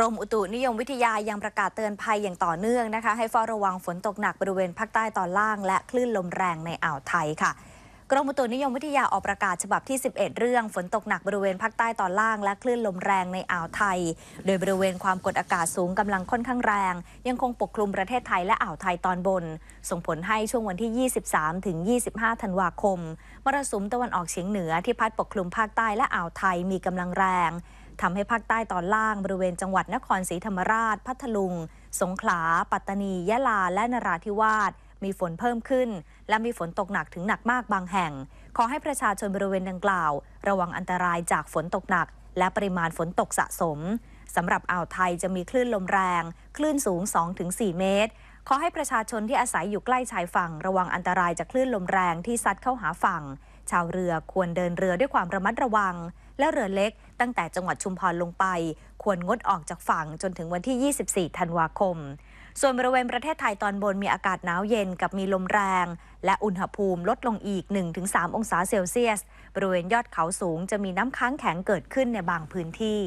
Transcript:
กรมอุตุนิยมวิทยายังประกาศเตือนภัยอย่างต่อเนื่องนะคะ ให้เฝ้าระวังฝนตกหนักบริเวณภาคใต้ตอนล่าง และคลื่นลมแรงในอ่าวไทยค่ะ กรมอุตุนิยมวิทยาออกประกาศฉบับที่ 11 เรื่องฝนตกหนักบริเวณภาคใต้ตอนล่าง และคลื่นลมแรงในอ่าวไทย โดยบริเวณความกดอากาศสูงกำลังค่อนข้างแรง ยังคงปกคลุมประเทศไทยและอ่าวไทยตอนบน ส่งผลให้ช่วงวันที่ 23ถึง25 ธันวาคมมรสุมตะวันออกเฉียงเหนือที่พัดปกคลุมภาคใต้และอ่าวไทยมีกำลังแรง ทำให้ภาคใต้ตอนล่างบริเวณจังหวัดนครศรีธรรมราช พัทลุง สงขลา ปัตตานี ยะลา และนราธิวาส มีฝนเพิ่มขึ้น และมีฝนตกหนักถึงหนักมากบางแห่ง ขอให้ประชาชนบริเวณดังกล่าว ระวังอันตรายจากฝนตกหนัก และปริมาณฝนตกสะสมสำหรับอ่าวไทยจะมีคลื่นลมแรง คลื่นสูง 2-4 เมตร ขอให้ประชาชนที่อาศัยอยู่ใกล้ชายฝั่ง ระวังอันตรายจากคลื่นลมแรงที่ซัดเข้าหาฝั่ง ชาวเรือควรเดินเรือด้วยความระมัดระวัง และเรือเล็ก ตั้งแต่จังหวัดชุมพรลงไป ควรงดออกจากฝั่งจนถึงวันที่ 24 ธันวาคม ส่วนบริเวณประเทศไทยตอนบนมีอากาศหนาวเย็นกับมีลมแรง และอุณหภูมิลดลงอีก 1-3 องศาเซลเซียส บริเวณยอดเขาสูงจะมีน้ำค้างแข็งเกิดขึ้นในบางพื้นที่